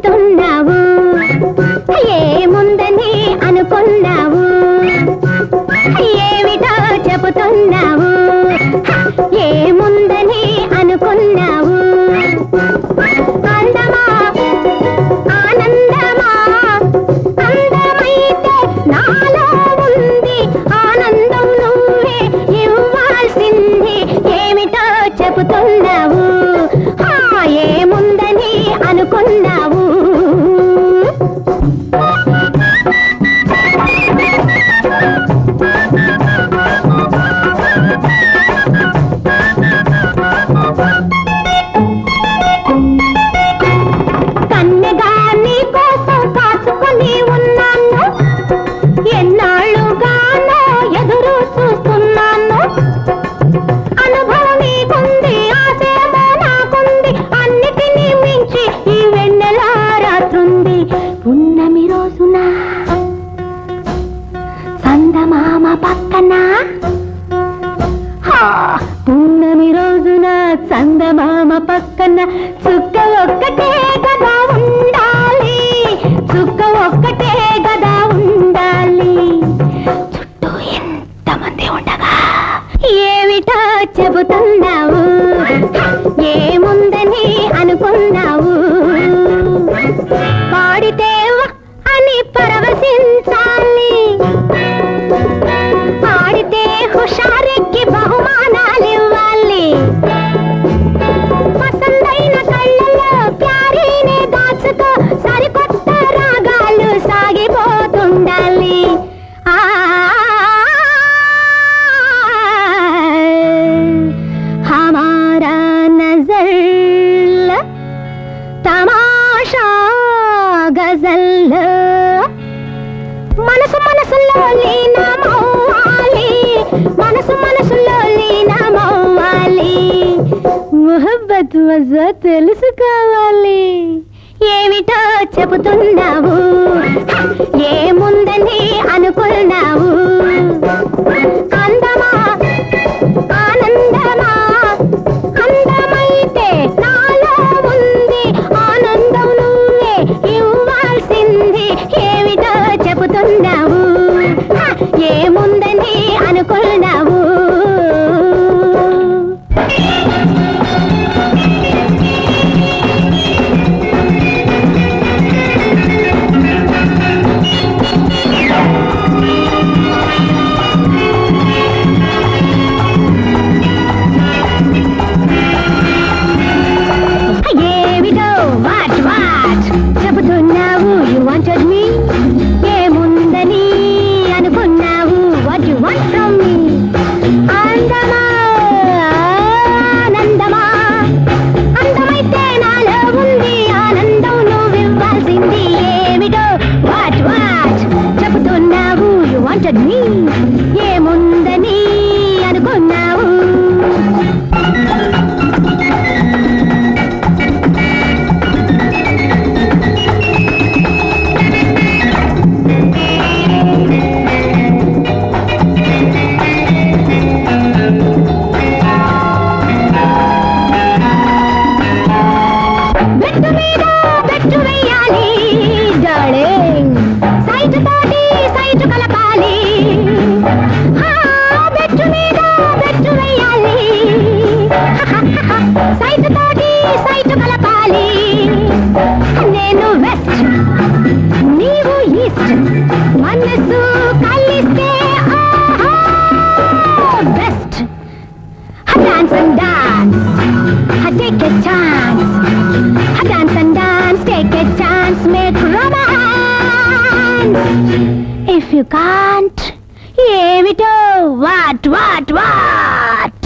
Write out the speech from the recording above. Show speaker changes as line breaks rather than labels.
పోతున్నావు ఏముందని అనుకున్నావు? ఏమిటో చెబుతున్నావు? ఏముందని అనుకున్నావు? అందమా? ఆనందమా? అందమైతే నాలో ఉంది ఆనందం నువ్వే ఇవ్వాల్సింది. ఏమిటో చెబుతున్నావు? ఏముందని అనుకున్నావు? పున్నమి రోజున చందమామ పక్కన చుక్క ఒక్కటే కదా ఉండాలి. చుక్క ఒక్కటే గజల్ మనసు మనసులో లీనమవ్వాలి మనసు మనసులో లీనమవ్వాలి మొహబ్బత్ మజా తెలుసుకోవాలి. ఏమిటో చెబుతున్నావు? ఏముందని అనుకున్నావు? నేను వెస్ట్ నీవు ఈస్ట్ మనసు కలిస్తే best dance and dance take a chance. Dance and dance, take a chance, make romance. If you can't, ఏమిటో వాట్ వాట్ వాట్